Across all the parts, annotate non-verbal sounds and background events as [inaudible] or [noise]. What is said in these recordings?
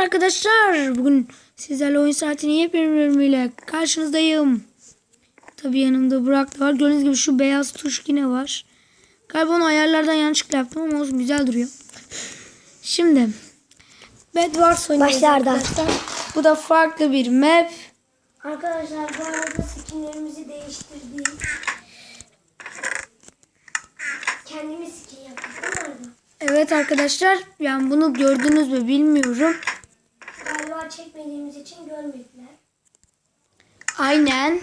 arkadaşlar. Bugün sizlerle oyun saatinin yepyeni bölümüyle karşınızdayım. Tabii yanımda Burak da var. Gördüğünüz gibi şu beyaz tuş yine var. Galiba onu ayarlardan yanlışlıkla yaptım ama olsun güzel duruyor. Şimdi Bed Wars oynuyoruz arkadaşlar. Bu da farklı bir map. Arkadaşlar bu arada skinlerimizi değiştirdik. Kendimiz skin yaptık? Evet arkadaşlar yani bunu gördünüz mü bilmiyorum. Galiba çekmediğimiz için görmediler. Aynen.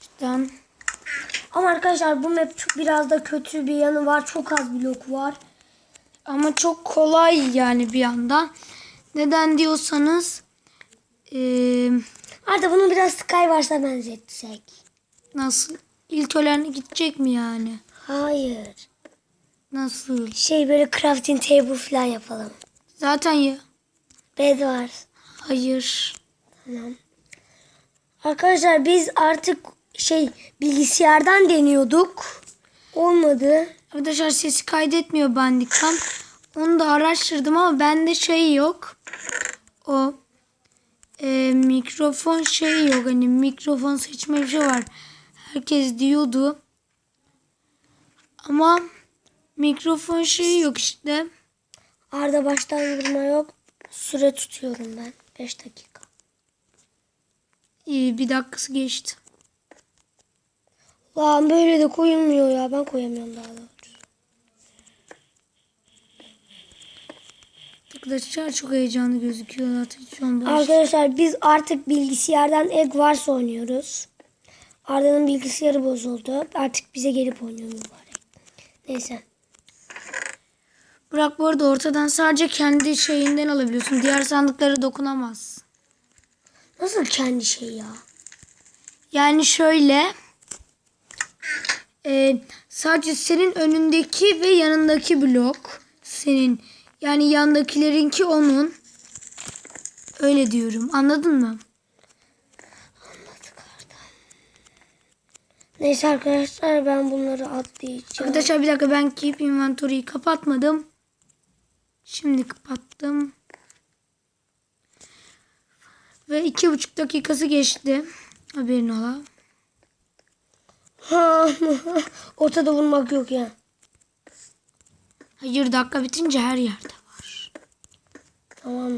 Şuradan Ama arkadaşlar bu map çok- biraz da kötü bir yanı var. Çok az blok var. Ama çok kolay yani bir yandan. Neden diyorsanız eee, Arda bunu biraz Skywars'a benzetsek. nasıl ilk ölen gidecek mi yani? Hayır. Nasıl? Şey böyle crafting table falan yapalım. Zaten ya. Bed var. Hayır. Tamam. Arkadaşlar biz artık şey bilgisayardan deniyorduk. Olmadı. Arkadaşlar sesi kaydetmiyor Bandicam. Onu da araştırdım ama bende şey yok. O eee, mikrofon şey yok. Hani mikrofon seçme bir şey var. Herkes diyordu. Ama mikrofon şeyi yok işte. Arda baştan vurma yok. Süre tutuyorum ben. 5 dakika. İyi bir dakikası geçti. Lan böyle de koyulmuyor ya. Ben koyamıyorum daha doğrusu. Arkadaşlar çok heyecanlı gözüküyor zaten şu an baş. Arkadaşlar biz artık bilgisayardan Egg Wars oynuyoruz. Arda'nın bilgisayarı bozuldu. Artık bize gelip oynuyor mübarek. Neyse. Burak bu arada ortadan sadece kendi şeyinden alabiliyorsun. Diğer sandıklara dokunamaz. Nasıl kendi şey ya? Yani şöyle. e, sadece senin önündeki ve yanındaki blok senin. Yani yandakilerinki onun. Öyle diyorum. Anladın mı? Neyse arkadaşlar ben bunları atlayacağım. Arkadaşlar bir dakika ben keep inventory'yi kapatmadım. Şimdi kapattım. Ve iki buçuk dakikası geçti. Haberin ola. Ha, [laughs] Ortada vurmak yok ya. Hayır dakika bitince her yerde var. Tamam.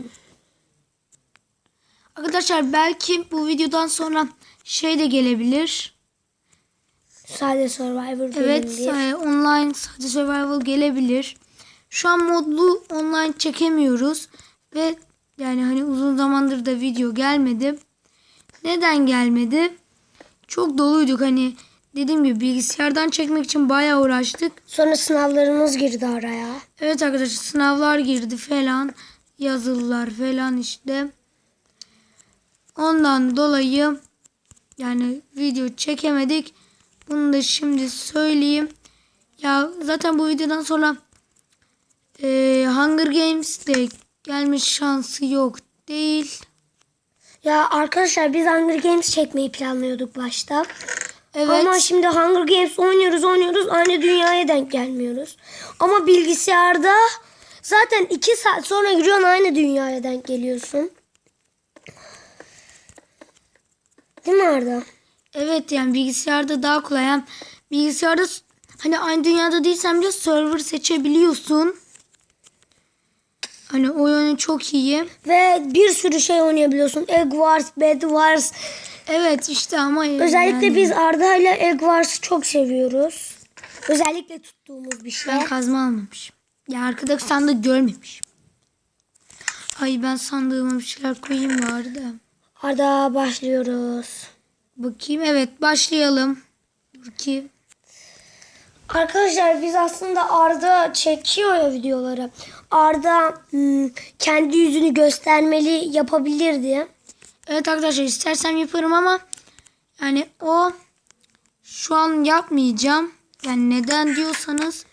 Arkadaşlar belki bu videodan sonra şey de gelebilir. Sadece Survivor Evet gelebilir. e, online sadece survival gelebilir. Şu an modlu online çekemiyoruz. Ve yani hani uzun zamandır da video gelmedi. Neden gelmedi? Çok doluyduk hani dediğim gibi bilgisayardan çekmek için bayağı uğraştık. Sonra sınavlarımız girdi araya. Evet arkadaşlar sınavlar girdi falan. Yazılılar falan işte. Ondan dolayı yani video çekemedik. Bunu da şimdi söyleyeyim. Ya zaten bu videodan sonra e, Hunger Games de gelme şansı yok değil. Ya arkadaşlar biz Hunger Games çekmeyi planlıyorduk başta. Evet. Ama şimdi Hunger Games oynuyoruz oynuyoruz aynı dünyaya denk gelmiyoruz. Ama bilgisayarda zaten iki saat sonra giriyorsun aynı dünyaya denk geliyorsun. Değil mi Arda? Evet yani bilgisayarda daha kolay. Hem bilgisayarda hani aynı dünyada değilsen bile server seçebiliyorsun. Hani oyunu çok iyi. Ve bir sürü şey oynayabiliyorsun. Egg Wars, Bed Wars. Evet işte ama Özellikle yani biz Arda ile Egg Wars'ı çok seviyoruz. Özellikle tuttuğumuz bir şey. ben kazma almamışım. Ya arkadaki sandığı görmemişim. Ay ben sandığıma bir şeyler koyayım bari de. Arda başlıyoruz. Bakayım evet başlayalım. Dur ki. Arkadaşlar biz aslında Arda çekiyor ya videoları. Arda hmm, kendi yüzünü göstermeli yapabilirdi. Evet arkadaşlar istersem yaparım ama yani o şu an yapmayacağım. Yani neden diyorsanız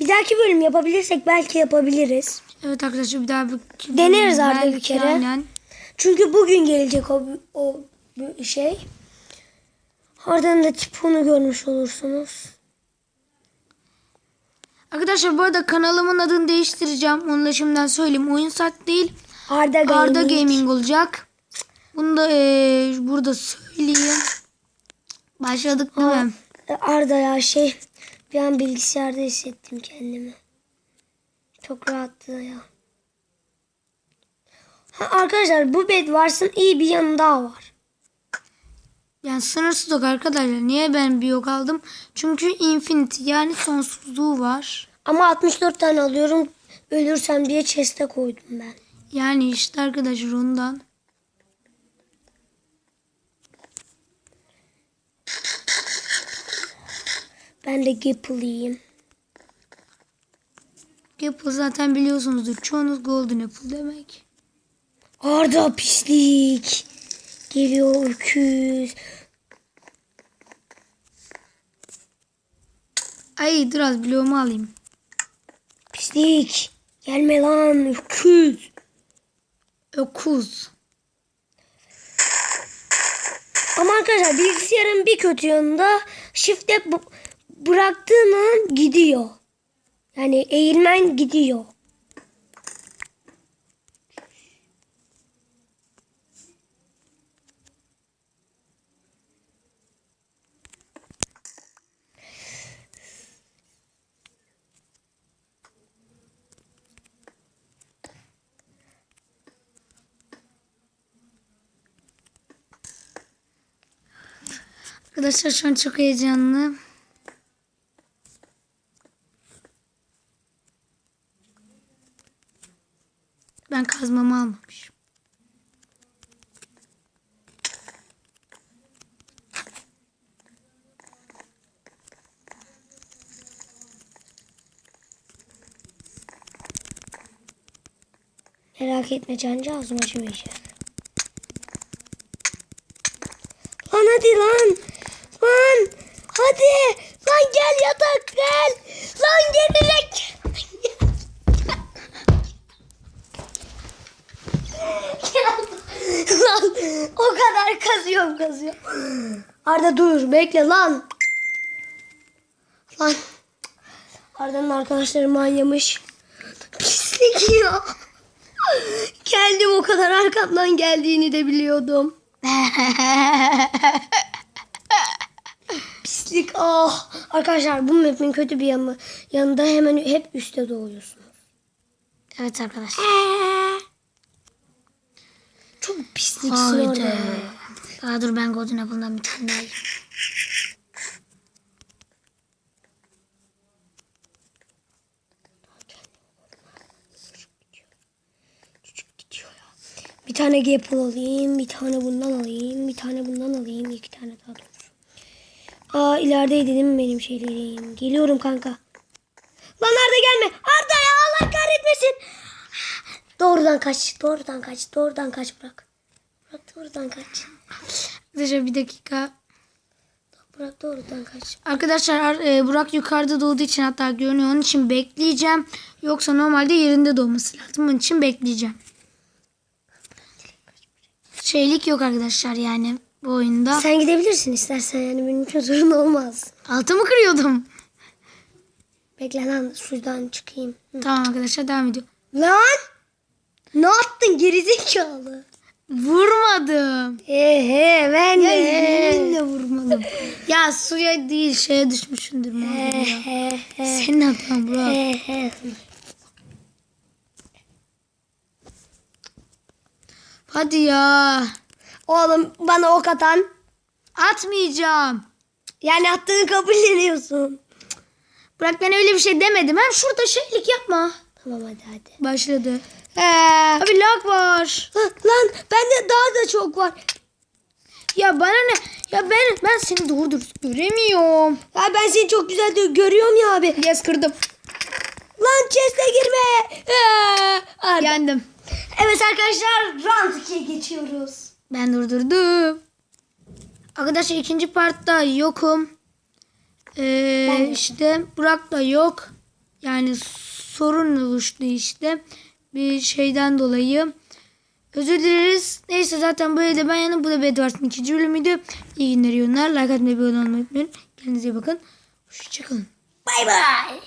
Bir dahaki bölüm yapabilirsek belki yapabiliriz. Evet arkadaşlar bir daha bir Deneriz Arda bir kere. Aynen. Çünkü bugün gelecek o, o şey. Arda'nın da tipini görmüş olursunuz. Arkadaşlar bu arada kanalımın adını değiştireceğim. Onu da şimdiden söyleyeyim. Oyun saat değil. Arda Gaming. Arda Gaming olacak. Bunu da eee, burada söyleyeyim. Başladık değil mi? Arda ya şey bir an bilgisayarda hissettim kendimi. Çok rahattı ya. Ha, arkadaşlar bu Bedwars'ın iyi bir yanı daha var. Yani sınırsız yok arkadaşlar. Niye ben bir yok aldım? Çünkü infinity yani sonsuzluğu var. Ama 64 tane alıyorum. Ölürsem diye chest'e koydum ben. Yani işte arkadaşlar ondan. Ben de Gapple'yim. Apple zaten biliyorsunuzdur. Çoğunuz Golden Apple demek. Arda pislik. Geliyor öküz. Ay dur az bloğumu alayım. Pislik. Gelme lan öküz. Öküz. Ama arkadaşlar bilgisayarın bir kötü yanında shift'e bıraktığın an gidiyor. Yani eğilmen gidiyor. Arkadaşlar şu an çok heyecanlı. Ben kazmamı almamışım. Merak etme cancağızım acımayacak. Lan hadi. Lan. Hadi. Lan gel yatak gel. Lan gelecek. lan o kadar kazıyorum kazıyorum. Arda dur bekle lan. Lan. Arda'nın arkadaşları manyamış. Pislik ya. Geldim o kadar arkamdan geldiğini de biliyordum. [laughs] Pislik ah. Arkadaşlar bu map'in kötü bir yanı yanında hemen hep üstte doğuyorsunuz. Evet arkadaşlar. Çok Haydi. orada. Aa, dur ben Golden Apple'dan bir tane daha yiyeyim. Bir tane Gapple alayım, bir tane bundan alayım, bir tane bundan alayım, iki tane daha. Aa ilerideydi değil mi benim şeylerim? Geliyorum kanka. Lan Arda gelme. Arda ya Allah kahretmesin. Doğrudan kaç, doğrudan kaç, doğrudan kaç bırak. Bırak doğrudan kaç. Arkadaşlar bir dakika. Bırak doğrudan kaç. Arkadaşlar e, Burak yukarıda doğduğu için hatta görünüyor. Onun için bekleyeceğim. Yoksa normalde yerinde doğması lazım. Onun için bekleyeceğim. Şeylik yok arkadaşlar yani bu oyunda. Sen gidebilirsin istersen yani benim için sorun olmaz. Altımı kırıyordum. Bekle lan şuradan çıkayım. Hı. Tamam arkadaşlar devam ediyor. Lan! Ne yaptın gerizekalı? Vurmadım. He he ben Ya de. yeminle vurmadım. ya suya değil şeye düşmüşündür. Senin hatan he. Hadi ya. Oğlum bana ok atan Atmayacağım. yani attığını kabulleniyorsun. Burak ben öyle bir şey demedim. Hem şurada şeylik yapma. Tamam hadi hadi. Başladı. He. Abi lag var. Lan bende daha da çok var. Ya bana ne? Ya ben ben seni doğru dürüst göremiyorum. Ya ben seni çok güzel de görüyorum ya abi. Yes kırdım. Lan chest'e girme. Ee. Yendim. Evet arkadaşlar round 2'ye geçiyoruz. Ben durdurdum. Arkadaşlar ikinci partta yokum. Ee, işte Burak da yok. Yani sorun oluştu işte. Bir şeyden dolayı. Özür dileriz. Neyse zaten böyle de ben yanım. Bu da Bedwars'ın ikinci bölümüydü. İyi günler, iyi günler. Like atmayı, abone olmayı unutmayın. Kendinize iyi bakın. Hoşçakalın. Bay bay.